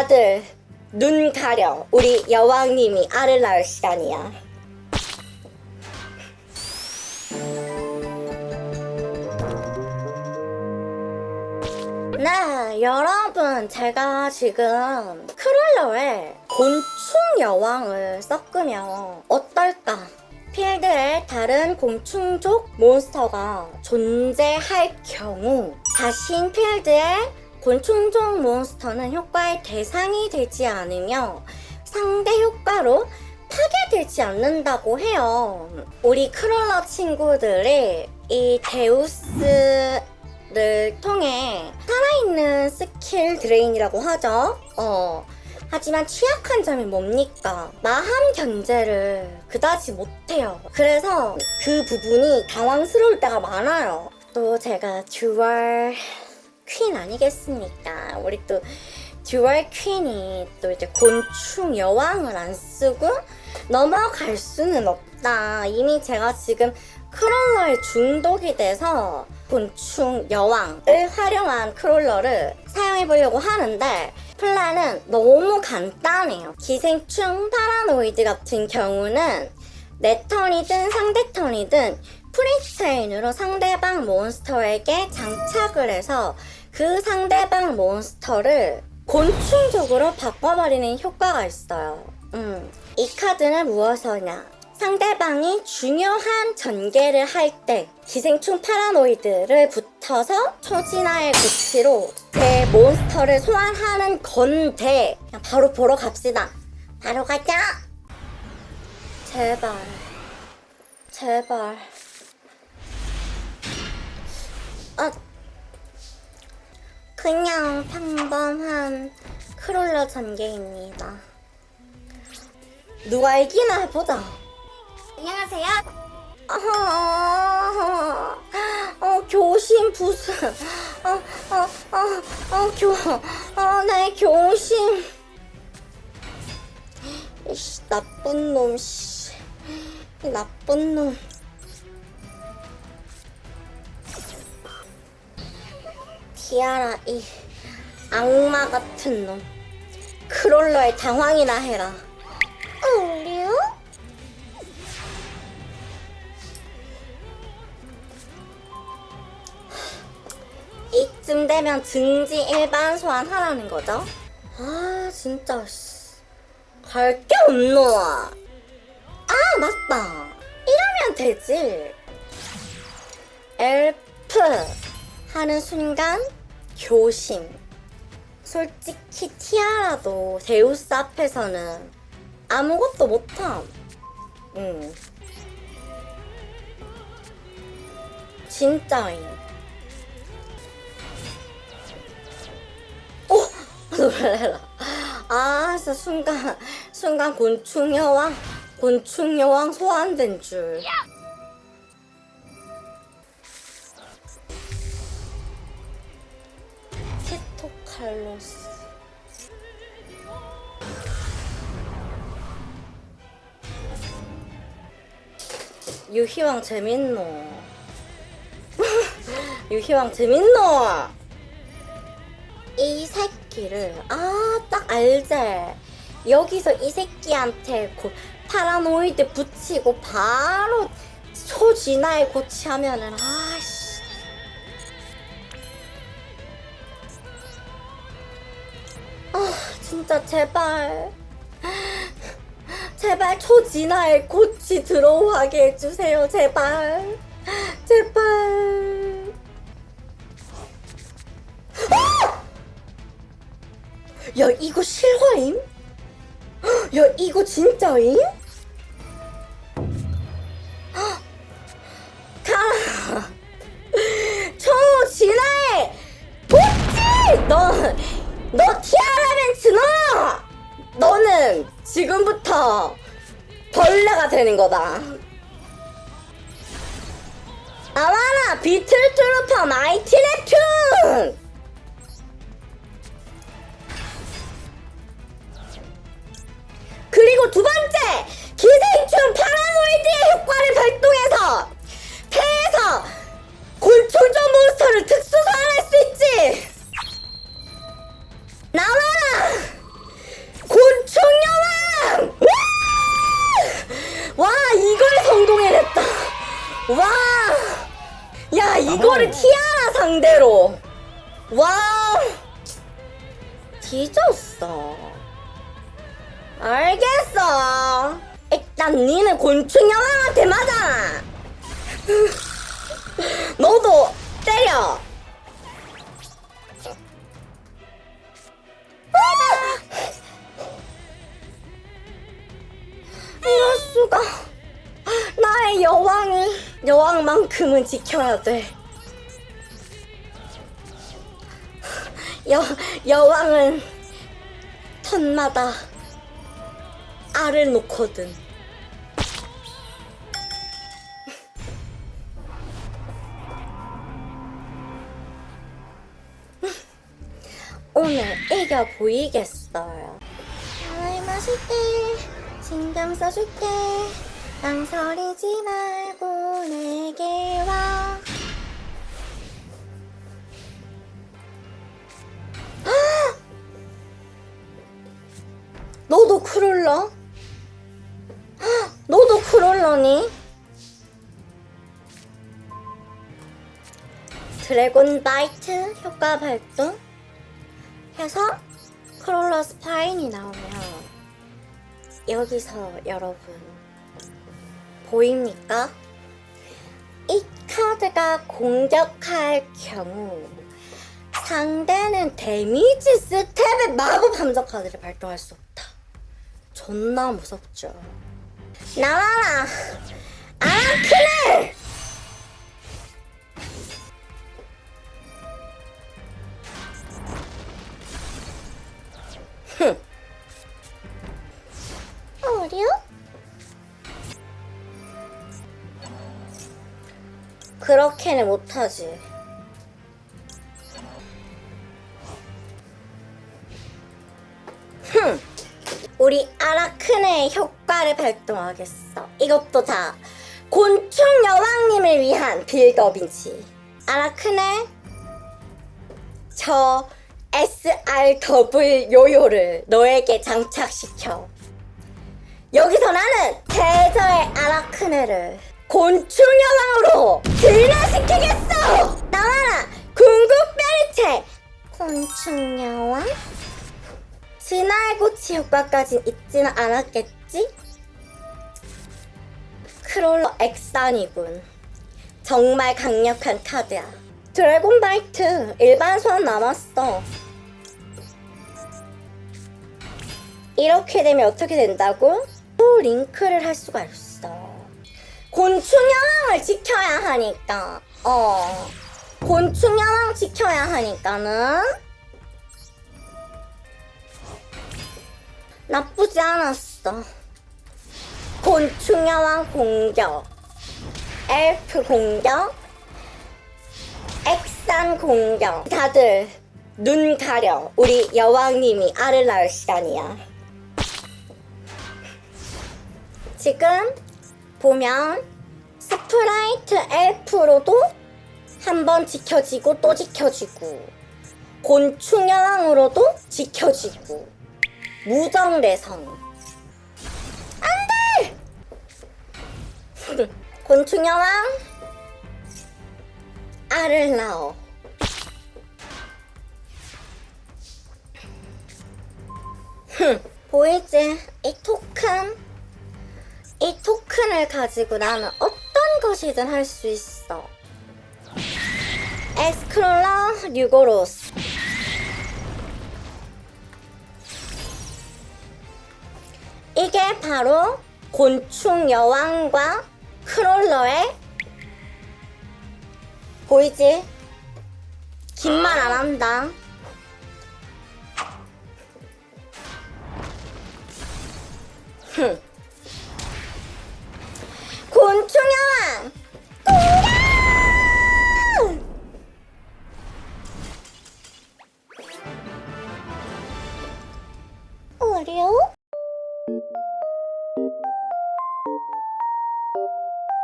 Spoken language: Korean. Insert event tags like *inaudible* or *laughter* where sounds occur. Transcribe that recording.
다들 눈 가려. 우리 여왕님이 알을 낳을 시간이야. 네, 여러분, 제가 지금 크롤러에 곤충 여왕을 섞으면 어떨까? 필드에 다른 곤충족 몬스터가 존재할 경우 자신 필드에 곤충종 몬스터는 효과의 대상이 되지 않으며 상대 효과로 파괴되지 않는다고 해요. 우리 크롤러 친구들이 이 데우스를 통해 살아있는 스킬 드레인이라고 하죠. 어. 하지만 취약한 점이 뭡니까? 마함 견제를 그다지 못해요. 그래서 그 부분이 당황스러울 때가 많아요. 또 제가 듀얼 퀸 아니겠습니까? 우리 또 듀얼 퀸이 또 이제 곤충 여왕을 안 쓰고 넘어갈 수는 없다. 이미 제가 지금 크롤러에 중독이 돼서 곤충 여왕을 활용한 크롤러를 사용해 보려고 하는데 플랜은 너무 간단해요. 기생충 파라노이드 같은 경우는 내 턴이든 상대 턴이든 프리체인으로 상대방 몬스터에게 장착을 해서 그 상대방 몬스터를 곤충적으로 바꿔버리는 효과가 있어요. 음, 이 카드는 무엇이냐? 상대방이 중요한 전개를 할 때 기생충 파라노이드를 붙여서 초진화의 구치로 제 몬스터를 소환하는 건데 그냥 바로 보러 갑시다. 바로 가자. 제발. 제발. 아, 그냥 평범한 크롤러 전개입니다. 누가 이기나 해보자. 안녕하세요. 어, 어, 교심 부수. 어, 어, 어, 어, 교, 어, 내 교심. 이씨, 나쁜 놈, 씨. 이 나쁜 놈. 티아라, 이 악마 같은 놈. 크롤러의 당황이나 해라. 우리요? 이쯤 되면 증지 일반 소환하라는 거죠? 아 진짜 갈 게 없노 아 맞다 이러면 되지 엘프 하는 순간 교심 솔직히 티아라도 데우스 앞에서는 아무것도 못함 응 진짜임 오! *laughs* 놀래라. 아, 진짜 순간, 순간 곤충 여왕, 곤충 여왕 소환된 줄. 칼로스. 유희왕 재밌노. *laughs* 유희왕 재밌노. 이 새끼를 아 딱 알지 여기서 이 새끼한테 고, 파라노이드 붙이고 바로 초진화에 고치하면은 아 진짜 제발 제발 초진화에 고치 들어오게 해주세요 제발 제발 야 이거 실화임? 야 이거 진짜임? 되는 거다. 나와라 비틀 트루퍼 마이티 nep튠! 그리고 두 번 뒤졌어. 알겠어. 일단 니는 곤충 여왕한테 맞아. *laughs* 너도 때려. *laughs* 이럴 수가. 나의 여왕이 여왕만큼은 지켜야 돼. 여 여왕은 턴마다 알을 놓거든. 오늘 이겨 보이겠어요. 잘 마실게, 신경 써줄게. 망설이지 말 크롤러? 헉, 너도 크롤러니? 드래곤 바이트 효과 발동 해서 크롤러 스파인이 나오면 여기서 여러분 보입니까? 이 카드가 공격할 경우 상대는 데미지 스텝의 마법 함정 카드를 발동할 수. 존나 무섭죠. 나와라! 아크네! 어려? 그렇게는 못하지. 우리 아라크네의 효과를 발동하겠어. 이것도 다 곤충 여왕님을 위한 빌드업이지. 아라크네, 저 SRW 요요를 너에게 장착시켜. 여기서 나는 대저의 아라크네를 곤충 여왕으로 진화시키겠어! 나와라! 궁극벨체! 곤충 여왕? 진화의 고치 효과까진 있지는 않았겠지? 크롤러 엑산이군. 정말 강력한 카드야. 드래곤 바이트 일반 소환 남았어. 이렇게 되면 어떻게 된다고? 또 링크를 할 수가 있어. 곤충 여왕을 지켜야 하니까. 어. 곤충 여왕 지켜야 하니까는 나쁘지 않았어. 곤충 여왕 공격, 엘프 공격, 액산 공격. 다들 눈 가려. 우리 여왕님이 알을 낳을 시간이야. 지금 보면 스프라이트 엘프로도 한 번 지켜지고 또 지켜지고 곤충 여왕으로도 지켜지고 무정래성 안돼! 곤충 여왕 알을 낳어. 흠, 보이지? 이 토큰 이 토큰을 가지고 나는 어떤 것이든 할 수 있어. 에스크롤러 류고로스 이게 바로 곤충 여왕과 크롤러의 보이지? 긴 말 안 한다. 흠. 곤충 여왕